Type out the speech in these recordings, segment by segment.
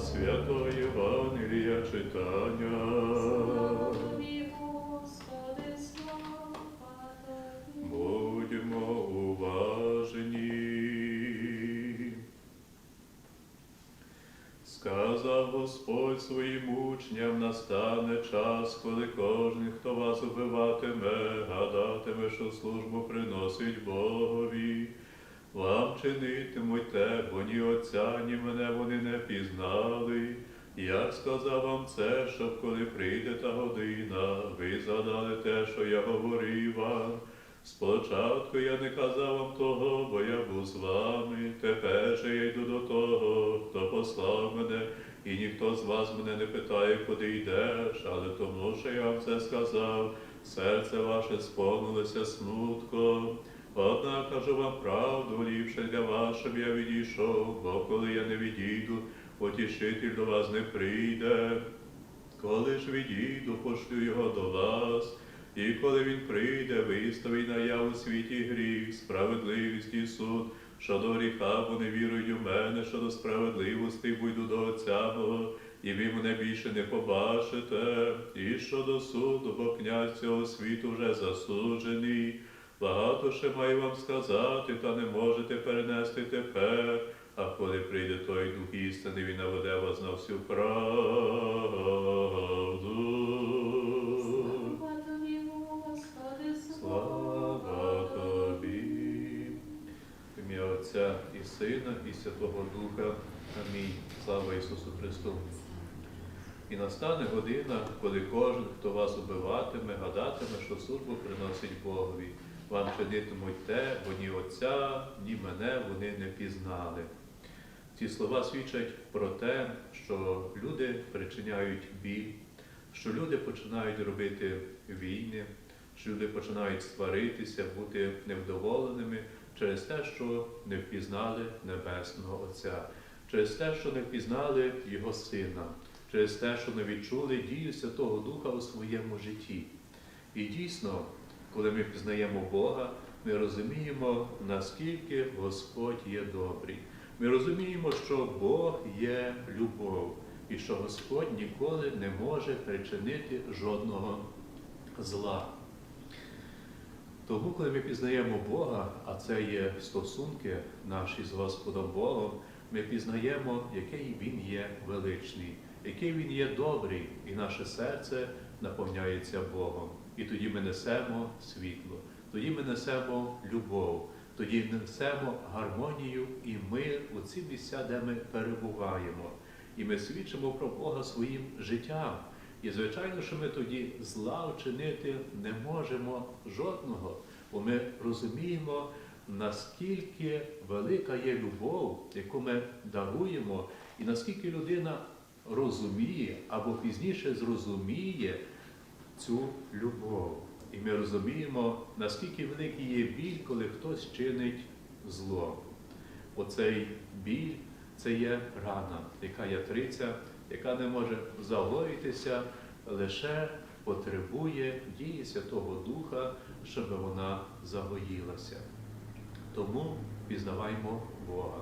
Святого Євангелія читання. Будьмо уважні. Сказав Господь своїм учням, настане час, коли кожен, хто вас убиватиме, гадатиме, що службу приносить Богові. Вам чинитимуть те, бо ні Отця, ні мене вони не пізнали. Я сказав вам це, щоб коли прийде та година, ви згадали те, що я говорив вам. Спочатку я не казав вам того, бо я був з вами. Тепер же я йду до того, хто послав мене, і ніхто з вас мене не питає, куди йдеш, але тому, що я вам це сказав, серце ваше сповнилося смутком. Однак кажу вам правду, ліпше для вас, щоб я відійшов, бо коли я не відійду, потішитель до вас не прийде. Коли ж відійду, пошлю його до вас, і коли він прийде, виставить наяву у світі гріх, справедливість і суд, що до гріха вони вірують у мене, що до справедливості буйду до Отця мого, і ви мене більше не побачите, і що до суду, бо князь цього світу вже засуджений. Багато ще маю вам сказати, та не можете перенести тепер. А коли прийде той дух істини, він наведе вас на всю правду. Слава Тобі, Господи, Слава Тобі. В ім'я Отця і Сина, і Святого Духа. Амінь. Слава Ісусу Христу. І настане година, коли кожен, хто вас убиватиме, гадатиме, що службу приносить Богові. Вам чинитимуть те, бо ні Отця, ні мене вони не пізнали. Ці слова свідчать про те, що люди причиняють біль, що люди починають робити війни, що люди починають сваритися, бути невдоволеними через те, що не впізнали Небесного Отця, через те, що не впізнали Його Сина, через те, що не відчули дію Святого Духа у своєму житті. І дійсно, коли ми пізнаємо Бога, ми розуміємо, наскільки Господь є добрий. Ми розуміємо, що Бог є любов і що Господь ніколи не може причинити жодного зла. Тому, коли ми пізнаємо Бога, а це є стосунки наші з Господом Богом, ми пізнаємо, який Він є величний, який Він є добрий, і наше серце наповняється Богом. І тоді ми несемо світло, тоді ми несемо любов, тоді несемо гармонію і мир у ці місця, де ми перебуваємо. І ми свідчимо про Бога своїм життям. І звичайно, що ми тоді зла вчинити не можемо жодного, бо ми розуміємо, наскільки велика є любов, яку ми даруємо, і наскільки людина розуміє або пізніше зрозуміє цю любов. І ми розуміємо, наскільки великий є біль, коли хтось чинить зло. Оцей біль це є рана, яка ятриця, яка не може загоїтися, лише потребує дії Святого Духа, щоб вона загоїлася. Тому пізнаваймо Бога,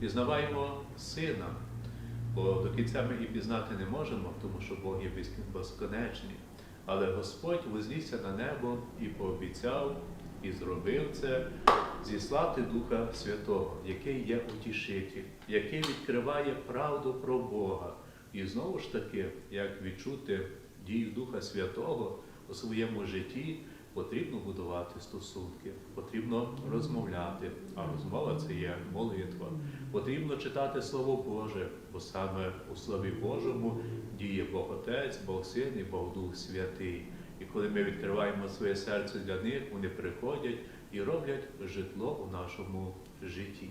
пізнаваймо Сина, бо до кінця ми і пізнати не можемо, тому що Бог є безконечний. Але Господь вознісся на небо і пообіцяв, і зробив це зіслати Духа Святого, який є утішитель, який відкриває правду про Бога. І знову ж таки, як відчути дію Духа Святого у своєму житті, потрібно будувати стосунки, потрібно розмовляти. А розмова це є молитва. Потрібно читати Слово Боже, бо саме у Слові Божому діє Бог Отець, Бог Син і Бог Дух Святий. І коли ми відкриваємо своє серце для них, вони приходять і роблять житло у нашому житті.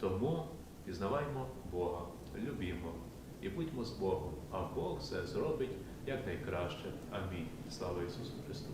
Тому пізнаваймо Бога, любімо і будьмо з Богом, а Бог все зробить якнайкраще. Амінь. Слава Ісусу Христу!